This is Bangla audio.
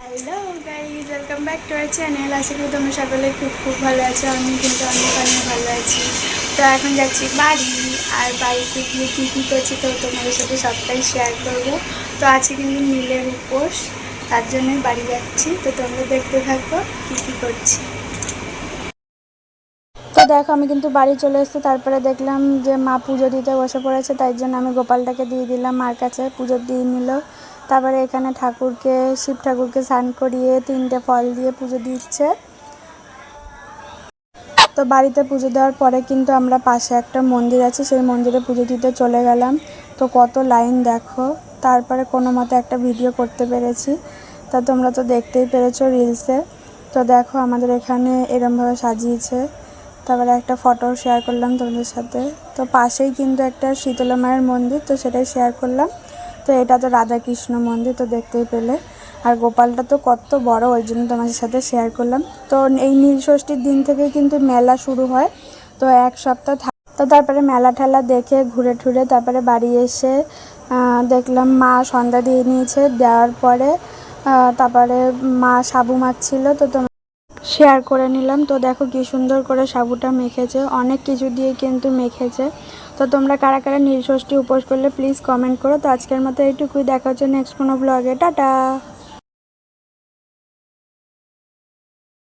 Hello guys welcome back to our channel আশা করি তোমরা সকলে খুব খুব ভালো আছো। আমি কিন্তু অনেক অনেক ভালো আছি। তো এখন যাচ্ছি বাড়ি আর বাড়িতে গিয়ে কী কী করছি তো তোমাদের সাথে সবটাই শেয়ার করব। তো আজকে কিন্তু নীলের উপোস, তার জন্যই বাড়ি যাচ্ছি। তো তোমরা দেখতে থাকো কী কী করছি। তো দেখো, আমি কিন্তু বাড়ি চলে এসেছি। তারপরে দেখলাম যে মা পুজো দিতে বসে পড়েছে, তাই জন্য আমি গোপালটাকে দিয়ে দিলাম। মার কাছে পুজো দিয়ে নিল। তারপরে এখানে ঠাকুরকে, শিব ঠাকুরকে স্নান করিয়ে তিনটে ফল দিয়ে পুজো দিচ্ছে। তো বাড়িতে পুজো দেওয়ার পরে কিন্তু আমরা পাশে একটা মন্দির আছে, সেই মন্দিরে পুজো দিতে চলে গেলাম। তো কত লাইন দেখো, তারপরে কোনো মতে একটা ভিডিও করতে পেরেছি। তা তোমরা তো দেখতেই পেরেছ রিলসে। তো দেখো আমাদের এখানে এরমভাবে সাজিয়েছে। তারপরে একটা ফটো শেয়ার করলাম তোমাদের সাথে। তো পাশেই কিন্তু একটা শীতলা মায়ের মন্দির, তো সেটাই শেয়ার করলাম। তো এটা তো রাধাকৃষ্ণ মন্দির, তো দেখতেই পেলে। আর গোপালটা তো কত বড়, ওই জন্য তোমাদের সাথে শেয়ার করলাম। তো এই নীল ষষ্ঠীর দিন থেকে কিন্তু মেলা শুরু হয়। তো এক সপ্তাহ তো তারপরে মেলা ঠেলা দেখে ঘুরে ঠুরে তারপরে বাড়ি এসে দেখলাম মা সন্ধ্যা দিয়ে নিয়েছে। দেওয়ার পরে তারপরে মা সাবু মাখছিল তো তোমরা শেয়ার করে নিলাম। তো দেখো কি সুন্দর করে সাবুটা মেখেছে। অনেক কিছু দিয়ে কিন্তু মেখেছে। তো তোমরা কারা কারা নীল ষষ্ঠী উপোস করলে প্লিজ কমেন্ট করো। তো আজকের মতো এইটুকুই। দেখা হচ্ছে নেক্সট কোনো ব্লগে টাটা!